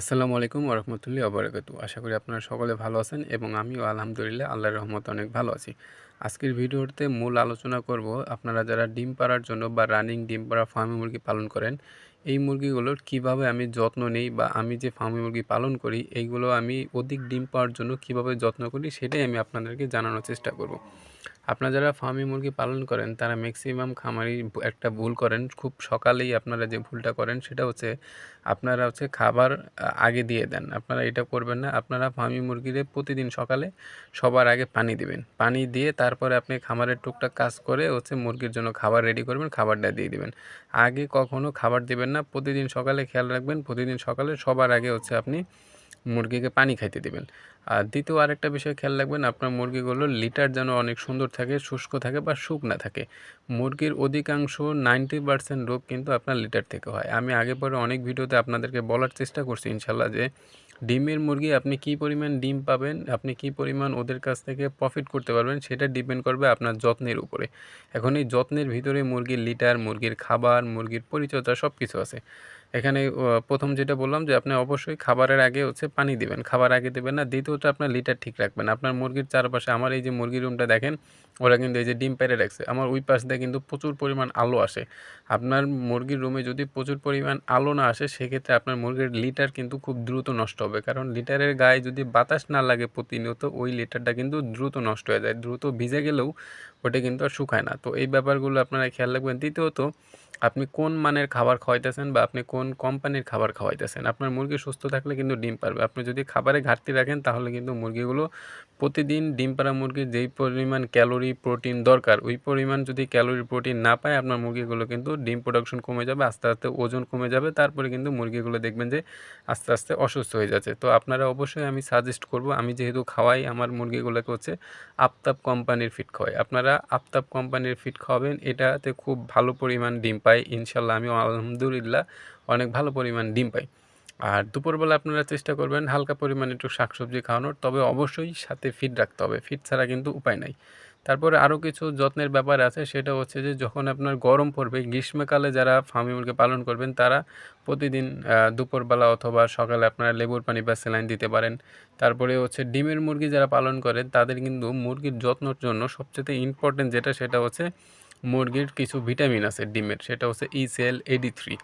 আসসালামু আলাইকুম ওরহমতুল্লাহি ওবরাকাতু আশা করি আপনারা সকলে ভালো আছেন এবং আমিও আলহামদুলিল্লাহ আল্লাহর রহমতে অনেক ভালো আছি। আজকের ভিডিওতে মূল আলোচনা করব আপনারা যারা ডিম পাড়ার জন্য বা রানিং ডিম পাড়া ফার্মি মুরগি পালন করেন, এই মুরগিগুলোর কীভাবে আমি যত্ন নেই বা আমি যে ফার্মি মুরগি পালন করি, এইগুলো আমি অধিক ডিম পাওয়ার জন্য কীভাবে যত্ন করি, সেটাই আমি আপনাদেরকে জানানোর চেষ্টা করব। আপনারা যারা ফার্মি মুরগি পালন করেন, তারা ম্যাক্সিমাম খামারি একটা ভুল করেন। খুব সকালেই আপনারা যে ভুলটা করেন, সেটা হচ্ছে আপনারা হচ্ছে খাবার আগে দিয়ে দেন। আপনারা এটা করবেন না। আপনারা ফার্মি মুরগিরে প্রতিদিন সকালে সবার আগে পানি দিবেন। পানি দিয়ে তারপরে আপনি খামারের টুকটাক কাজ করে হচ্ছে মুরগির জন্য খাবার রেডি করবেন, খাবারটা দিয়ে দিবেন। আগে কখনো খাবার দিবেন না। প্রতিদিন সকালে খেয়াল রাখবেন। প্রতিদিন সকালে সবার আগে হচ্ছে আপনি মুরগিকে পানি খাইতে দেবেন। আর দ্বিতীয় আরেকটা বিষয় খেয়াল রাখবেন, আপনার মুরগিগুলো লিটার যেন অনেক সুন্দর থাকে, শুষ্ক থাকে বা শুকনা থাকে। মুরগির অধিকাংশ নাইনটি পার্সেন্ট রোগ কিন্তু আপনার লিটার থেকে হয়। আমি আগে পরে অনেক ভিডিওতে আপনাদেরকে বলার চেষ্টা করছি ইনশাল্লাহ যে, ডিমের মুরগি আপনি কি পরিমাণ ডিম পাবেন, আপনি কি পরিমাণ ওদের কাছ থেকে প্রফিট করতে পারবেন, সেটা ডিপেন্ড করবে আপনার যত্নের উপরে। এখন এই যত্নের ভিতরে মুরগির লিটার, মুরগির খাবার, মুরগির পরিচর্যা সব কিছু আছে। এখানে প্রথম যেটা বললাম যে আপনি অবশ্যই খাবারের আগে হচ্ছে পানি দিবেন। খাবার আগে দেবেন না, দ্বিতীয়ত আপনার লিটার ঠিক রাখবেন। আপনার মুরগির চারপাশে, আমার এই যে মুরগির রুমটা দেখেন, ওরা কিন্তু এই যে ডিম পেরে রাখছে। আমার ওই পাশ দিয়ে কিন্তু প্রচুর পরিমাণ আলো আসে। আপনার মুরগির রুমে যদি প্রচুর পরিমাণ আলো না আসে, সেক্ষেত্রে আপনার মুরগির লিটার কিন্তু খুব দ্রুত নষ্ট হবে। কারণ লিটারের গায়ে যদি বাতাস না লাগে প্রতিনিয়ত, ওই লিটারটা কিন্তু দ্রুত নষ্ট হয়ে যায়। দ্রুত ভিজে গেলেও ওটা কিন্তু আর শুকায় না। তো এই ব্যাপারগুলো আপনারা খেয়াল রাখবেন। দ্বিতীয়ত, আপনি কোন মানের খাবার খাওয়াইতেছেন বা আপনি কোন কোম্পানির খাবার খাওয়াইতেছেন? আপনার মুরগি সুস্থ থাকলে কিন্তু ডিম পারবে। আপনি যদি খাবারে ঘাটতি রাখেন, তাহলে কিন্তু মুরগিগুলো প্রতিদিন ডিম পাড়া মুরগির যেই পরিমাণ ক্যালোরি, প্রোটিন দরকার, ওই পরিমাণ যদি ক্যালোরি, প্রোটিন না পায়, আপনার মুরগিগুলো কিন্তু ডিম প্রোডাকশন কমে যাবে, আস্তে আস্তে ওজন কমে যাবে, তারপরে কিন্তু মুরগিগুলো দেখবেন যে আস্তে আস্তে অসুস্থ হয়ে যাচ্ছে। তো আপনারা অবশ্যই আমি সাজেস্ট করব, আমি যেহেতু খাওয়াই, আমার মুরগিগুলোকে হচ্ছে আফতাব কোম্পানির ফিট খাওয়াই। আপনারা আফতাব কোম্পানির ফিট খাওয়াবেন, এটাতে খুব ভালো পরিমাণ ডিম পাই ইনশাল্লাহ আমি আলহামদুলিল্লাহ অনেক ভালো পরিমাণ ডিম পাই। আর দুপুরবেলা আপনারা চেষ্টা করবেন হালকা পরিমাণে একটু শাকসবজি খাওয়ানোর, তবে অবশ্যই সাথে ফিট রাখতে হবে। ফিট ছাড়া কিন্তু উপায় নাই। তারপরে আরও কিছু যত্নের ব্যাপার আছে, সেটা হচ্ছে যে যখন আপনার গরম পড়বে, গ্রীষ্মকালে যারা ফার্মি মুরগি পালন করবেন, তারা প্রতিদিন দুপুরবেলা অথবা সকালে আপনারা লেবুর পানি বা স্যালাইন দিতে পারেন। তারপরে হচ্ছে ডিমের মুরগি যারা পালন করেন, তাদের কিন্তু মুরগির যত্নর জন্য সবচেয়ে ইম্পর্টেন্ট যেটা, সেটা হচ্ছে মুরগির কিছু ভিটামিন আছে ডিমের, সেটা হচ্ছে ইসেল এডি থ্রি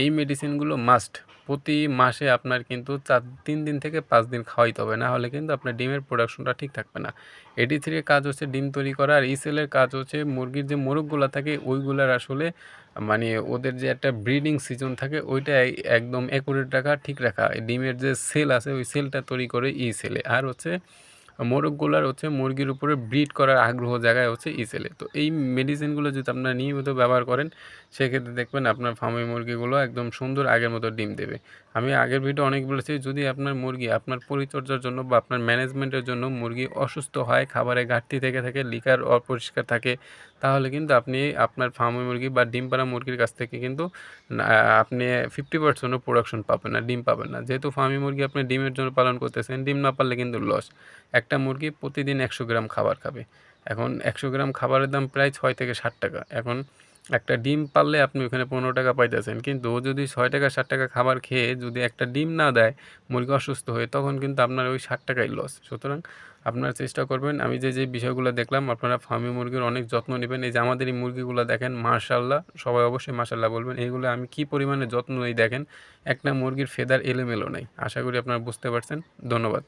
এই মেডিসিনগুলো মাস্ট প্রতি মাসে আপনার কিন্তু চার, তিন দিন থেকে পাঁচ দিন খাওয়াইতে হবে, না হলে কিন্তু আপনার ডিমের প্রোডাকশনটা ঠিক থাকবে না। এডি থ্রির কাজ হচ্ছে ডিম তৈরি করা, আর ইসেলের কাজ হচ্ছে মুরগির যে মোরগগুলো থাকে, ওইগুলার আসলে মানে ওদের যে একটা ব্রিডিং সিজন থাকে, ওইটা একদম একুরেট রাখা, ঠিক রাখা। ডিমের যে সেল আছে, ওই সেলটা তৈরি করে ই সেলে আর হচ্ছে মোরগগুলার হচ্ছে মুরগির উপরে ব্রিড করার আগ্রহ জায়গায় হচ্ছে ইসেলে তো এই মেডিসিনগুলো যদি আপনারা নিয়মিত ব্যবহার করেন, সেক্ষেত্রে দেখবেন আপনার ফার্মের মুরগিগুলো একদম সুন্দর আগের মতো ডিম দেবে। আমি আগের ভিডিও অনেক বলেছি, যদি আপনার মুরগি আপনার পরিচর্যার জন্য বা আপনার ম্যানেজমেন্টের জন্য মুরগি অসুস্থ হয়, খাবারে ঘাটতি থেকে থাকে লিকার অপরিষ্কার থাকে, তাহলে কিন্তু আপনি আপনার ফার্মের মুরগি বা ডিম পাড়া মুরগির কাছ থেকে কিন্তু আপনি ফিফটি পার্সেন্টও প্রোডাকশন পাবেন না, ডিম পাবেন না। যেহেতু ফার্মি মুরগি আপনি ডিমের জন্য পালন করতেছেন, ডিম না পারলে কিন্তু লস একটা মুরগি প্রতিদিন একশো গ্রাম খাবার খাবে। এখন একশো গ্রাম খাবারের দাম প্রায় ছয় থেকে ষাট টাকা। এখন একটা ডিম পারলে আপনি ওখানে পনেরো টাকা পাইতেছেন। কিন্তু ও যদি ছয় টাকা ষাট টাকা খাবার খেয়ে যদি একটা ডিম না দেয়, মুরগি অসুস্থ হয়ে, তখন কিন্তু আপনার ওই ষাট টাকাই লস সুতরাং আপনারা চেষ্টা করবেন। আমি যে যে বিষয়গুলো দেখলাম, আপনারা ফার্মি মুরগির অনেক যত্ন নেবেন। এই যে আমাদের এই মুরগিগুলো দেখেন মার্শাল্লাহ সবাই অবশ্যই মার্শাল্লাহ বলবেন। এইগুলো আমি কি পরিমাণে যত্ন নেই দেখেন, একটা মুরগির ফেদার এলোমেলো নাই। আশা করি আপনারা বুঝতে পারছেন। ধন্যবাদ।